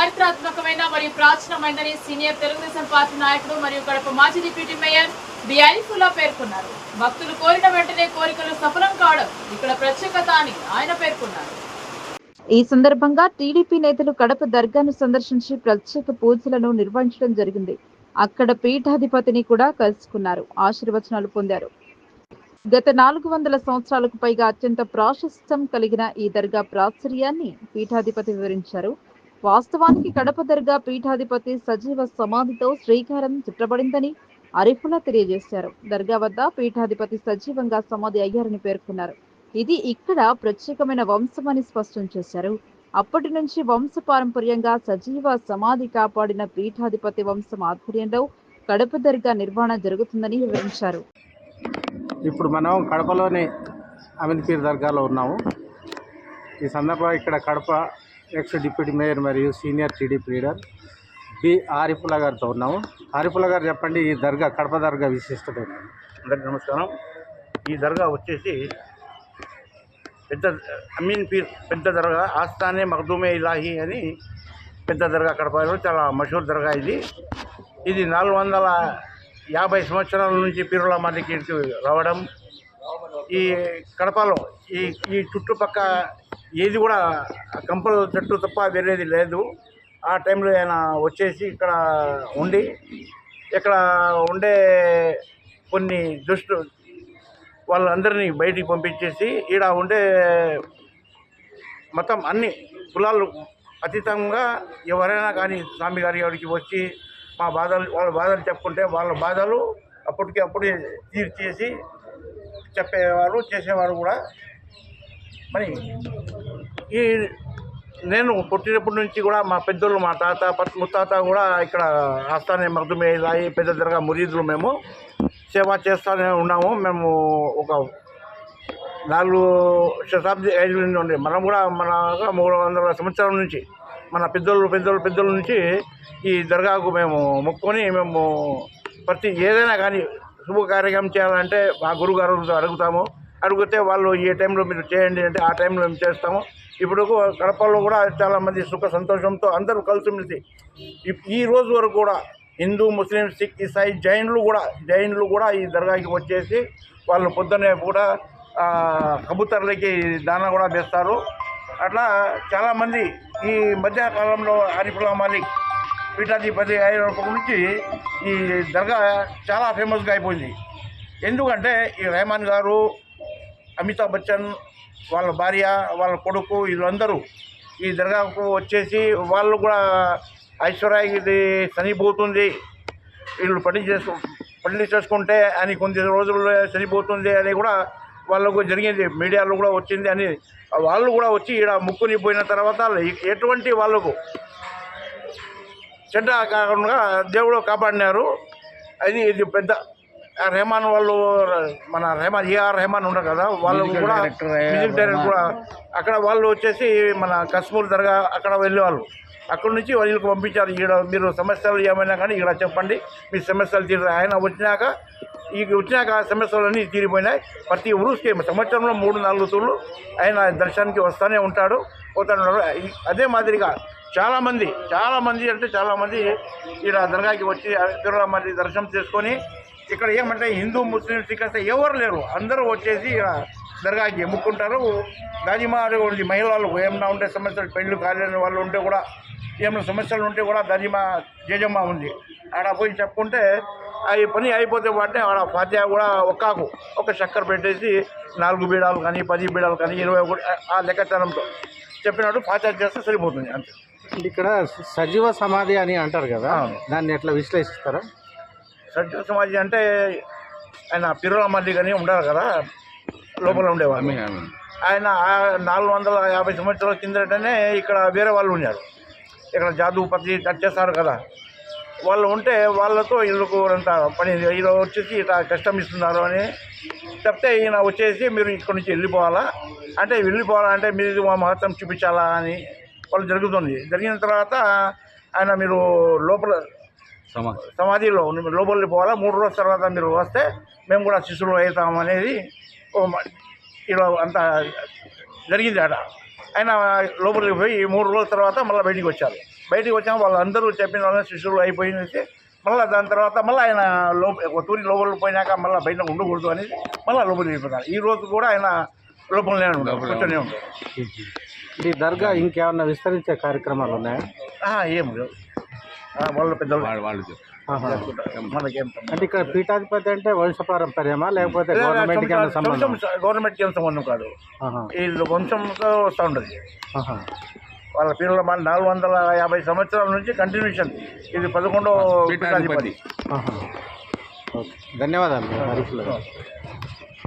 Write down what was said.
చారిత్రాత్మకమైన మరియు ప్రాచీనమైందని senior Telugu Desam party నాయకుడు మరియు కడప మాజీ డిప్యూటీ మేయర్ బి అనిఫుల్లా పేర్కొన్నారు. భక్తులు కోరిన వెంటనే కోరికలు సఫలం కావడం ఇక్కడ ప్రత్యేకత అని ఆయన పేర్కొన్నారు. ఈ సందర్భంగా టీడీపీ నేతలు కడప దర్గాను సందర్శించి ప్రత్యేక పూజలను నిర్వహించడం జరిగింది. అక్కడ పీఠాధిపతిని కూడా కలుసుకున్నారు. ఆశీర్వచనాలు పొందారు. గత నాలుగు వందల సంవత్సరాలకు పైగా అత్యంత ప్రాశస్తం కలిగిన ఈ దర్గా ప్రాచుర్యాన్ని పీఠాధిపతి వివరించారు. వాస్తవానికి కడప దర్గా పీఠాధిపతి సజీవ సమాధితో శ్రీకారం చుట్టబడిందని అరిఫులా తెలియజేశారు. దర్గా వద్ద పీఠాధిపతి సజీవంగా సమాధి అయ్యారని పేర్కొన్నారు. ఇది ఇక్కడ ప్రత్యేకమైన వంశం అని స్పష్టం చేశారు. అప్పటి నుంచి వంశ పారంపర్యంగా సజీవ సమాధి కాపాడిన పీఠాధిపతి వంశం ఆధ్వర్యంలో కడప దర్గా నిర్వహణ జరుగుతుందని వివరించారు. ఇప్పుడు మనం కడపలోని అమీన్పీర్ దర్గాలో ఉన్నాము. ఈ సందర్భంగా ఇక్కడ కడప ఎక్స్ డిప్యూటీ మేయర్ మరియు senior TDP leader B Arifulla గారితో ఉన్నాము. ఆరిఫుల్లా గారు చెప్పండి ఈ దర్గా కడప దర్గా విశిష్టత అందరికీ నమస్కారం. ఈ దర్గా వచ్చేసి పెద్ద అమీన్ పీర్ పెద్ద దర్గా ఆస్థానే మఖదూమే ఇలాహి అని పెద్ద దర్గా కడపలో చాలా మషహూర్ దర్గా ఇది. ఇది నాలుగు వందల యాభై సంవత్సరాల నుంచి పీరుల మందికి రావడం. ఈ కడపలో ఈ ఈ చుట్టుపక్క ఏది కూడా కంపల్ చెట్టు తప్ప వేరేది లేదు. ఆ టైంలో ఆయన వచ్చేసి ఇక్కడ ఉండి ఇక్కడ ఉండే కొన్ని దుష్టు వాళ్ళందరినీ బయటికి పంపించేసి ఈడ ఉండే మొత్తం అన్ని కులాలు అతీతంగా ఎవరైనా కానీ స్వామి గారి గారికి వచ్చి మా బాధలు వాళ్ళ బాధలు చెప్పుకుంటే వాళ్ళ బాధలు అప్పటికి అప్పుడే తీర్చేసి చెప్పేవారు చేసేవారు కూడా. మరి ఈ నేను పుట్టినప్పటి నుంచి కూడా మా పెద్దోళ్ళు మా తాత పత్ ముత్తాత కూడా ఇక్కడ ఆస్థానే మగ్దుమే ఇలాయి పెద్ద దర్గా మురీదులు మేము సేవ చేస్తూనే ఉన్నాము. మేము ఒక నాలుగు శతాబ్ది ఐదు నుండి మనం కూడా మన మూడు వందల సంవత్సరాల నుంచి మన పెద్దోళ్ళు పెద్దోళ్ళు పెద్దోళ్ళ నుంచి ఈ దర్గాకు మేము మొక్కుకొని మేము ప్రతి ఏదైనా కానీ శుభకార్యం చేయాలంటే మా గురుగారు అడుగుతాము. అడిగితే వాళ్ళు ఏ టైంలో మీరు చేయండి అంటే ఆ టైంలో మేము చేస్తాము. ఇప్పుడు కడపలో కూడా చాలామంది సుఖ సంతోషంతో అందరూ కలిసిమెలిసి ఈ- ఈ రోజు వరకు కూడా హిందూ ముస్లిం సిక్ ఇసాయి జైన్లు కూడా జైన్లు కూడా ఈ దర్గాకి వచ్చేసి వాళ్ళు పొద్దున్నే కూడా కబూతర్లకి దానా కూడా వేస్తారు. అట్లా చాలామంది ఈ మధ్యకాలంలో ఆరిఫుల్లా మాలిక్ పీఠాధిపతి అయినప్పటి నుంచి ఈ దర్గా చాలా ఫేమస్గా అయిపోయింది. ఎందుకంటే ఈ రెహమాన్ గారు అమితాబ్ బచ్చన్ వాళ్ళ భార్య వాళ్ళ కొడుకు వీళ్ళందరూ ఈ దర్గాకు వచ్చేసి వాళ్ళు కూడా ఐశ్వర్య ఇది చనిపోతుంది వీళ్ళు పని చేసు పని చేసుకుంటే అని కొన్ని రోజుల్లో చనిపోతుంది అని కూడా వాళ్ళకు జరిగింది. మీడియాలో కూడా వచ్చింది అని వాళ్ళు కూడా వచ్చి ఇక్కడ ముక్కుని పోయిన తర్వాత ఎటువంటి వాళ్ళకు చెడ్డ కాకుండా దేవుడు కాపాడినారు. అది ఇది పెద్ద రెహమాన్ వాళ్ళు మన రెహమాన్ ఏఆర్ రెహమాన్ ఉన్నారు కదా వాళ్ళు కూడా. మ్యూజిక్ డైరెక్టర్ కూడా. అక్కడ వాళ్ళు వచ్చేసి మన కశ్మూర్ దర్గా అక్కడ వెళ్ళేవాళ్ళు. అక్కడ నుంచి వాళ్ళకి పంపించారు. ఇక్కడ మీరు సమస్యలు ఏమైనా కానీ ఇక్కడ చెప్పండి. మీ సమస్యలు తీరు ఆయన వచ్చినాక ఈ వచ్చినాక ఆ సమస్యలన్నీ తీరిపోయినాయి. ప్రతి ఊరుకి సంవత్సరంలో మూడు నాలుగు తూర్లు ఆయన దర్శనానికి వస్తూనే ఉంటాడు ఈ- అదే మాదిరిగా చాలామంది చాలామంది అంటే చాలామంది ఇక్కడ దర్గాకి వచ్చి తిరుమల దర్శనం చేసుకొని ఇక్కడ ఏమంటే హిందూ ముస్లిం సిక్ అసలు ఎవరు లేరు. అందరూ వచ్చేసి ఇక్కడ దర్గాకి ఎమ్ముకుంటారు దానిమా ఉంది మహిళలు ఏమన్నా ఉంటే సమస్యలు పెళ్ళి కాలేని వాళ్ళు ఉంటే కూడా ఏమైనా సమస్యలు ఉంటే కూడా దానిమా జేజమ్మ ఉంది. ఆడ పోయి చెప్పుకుంటే అవి పని అయిపోతే వాటిని ఆడ ఫాత్యా కూడా ఒక్కాకు. ఒక చక్కెర పెట్టేసి నాలుగు బీడాలు కానీ పది బీడాలు కానీ ఇరవై ఒకటి ఆ- లెక్కతనంతో చెప్పినట్టు ఫాత్యా చేస్తే సరిపోతుంది అంతే. అంటే ఇక్కడ సజీవ సమాధి అని అంటారు కదా. దాన్ని ఎట్లా విశ్లేషిస్తారా? సత్య సమాజం అంటే ఆయన పిరుల మధ్య కానీ ఉండాలి కదా లోపల ఉండేవాళ్ళు. ఆయన నాలుగు వందల యాభై సంవత్సరాల కిందటనే ఇక్కడ వేరే వాళ్ళు ఉన్నారు. ఇక్కడ జాదుపతి చేస్తారు కదా. వాళ్ళు ఉంటే వాళ్ళతో వీళ్ళకు అంత పని వీళ్ళు వచ్చేసి ఇట్లా కష్టం ఇస్తున్నారు అని చెప్తే ఈయన వచ్చేసి మీరు ఇక్కడ నుంచి వెళ్ళిపోవాలా? అంటే వెళ్ళిపోవాలంటే మీరు మా మహత్వం చూపించాలా అని వాళ్ళు జరుగుతుంది. జరిగిన తర్వాత ఆయన మీరు లోపల సమాధిలో లోపలికి పోవాలా? మూడు రోజుల తర్వాత మీరు వస్తే మేము కూడా శిష్యులు అవుతాం అనేది ఓ మ- ఇలా అంతా జరిగింది ఆడ. ఆయన లోపలికి పోయి ఈ మూడు రోజుల తర్వాత మళ్ళీ బయటికి వచ్చారు. బయటికి వచ్చాక వాళ్ళందరూ చెప్పిన వాళ్ళ శిష్యులు అయిపోయింది మళ్ళీ దాని తర్వాత మళ్ళీ ఆయన లోప ఒక తూరి లోపలికి పోయినాక మళ్ళీ బయట ఉండకూడదు అనేది మళ్ళీ లోపలికి వెళ్ళిపోతారు. ఈ రోజు కూడా ఆయన లోపలనే ఉంటారు కూర్చొనే ఉంటారు ఈ దర్గా ఇంకేమన్నా విస్తరించే కార్యక్రమాలు ఉన్నాయా? ఆ, ఏం లేవు. ఆ, వాళ్ళ పెద్దలు ఆహా. మనకేం అంటే ఇక్కడ పీఠాధిపతి అంటే వంశపారంపర్యమా లేకపోతే గవర్నమెంట్కి ఏమైనా సంబంధం గవర్నమెంట్కి ఏం సంబంధం కాదు. వీళ్ళు వంశంతో వస్తూ ఉంటుంది. వాళ్ళ పిల్లల మన నాలుగు వందల యాభై సంవత్సరాల నుంచి కంటిన్యూషన్ ఇది పదకొండో పీఠాధిపతి. ధన్యవాదాలు.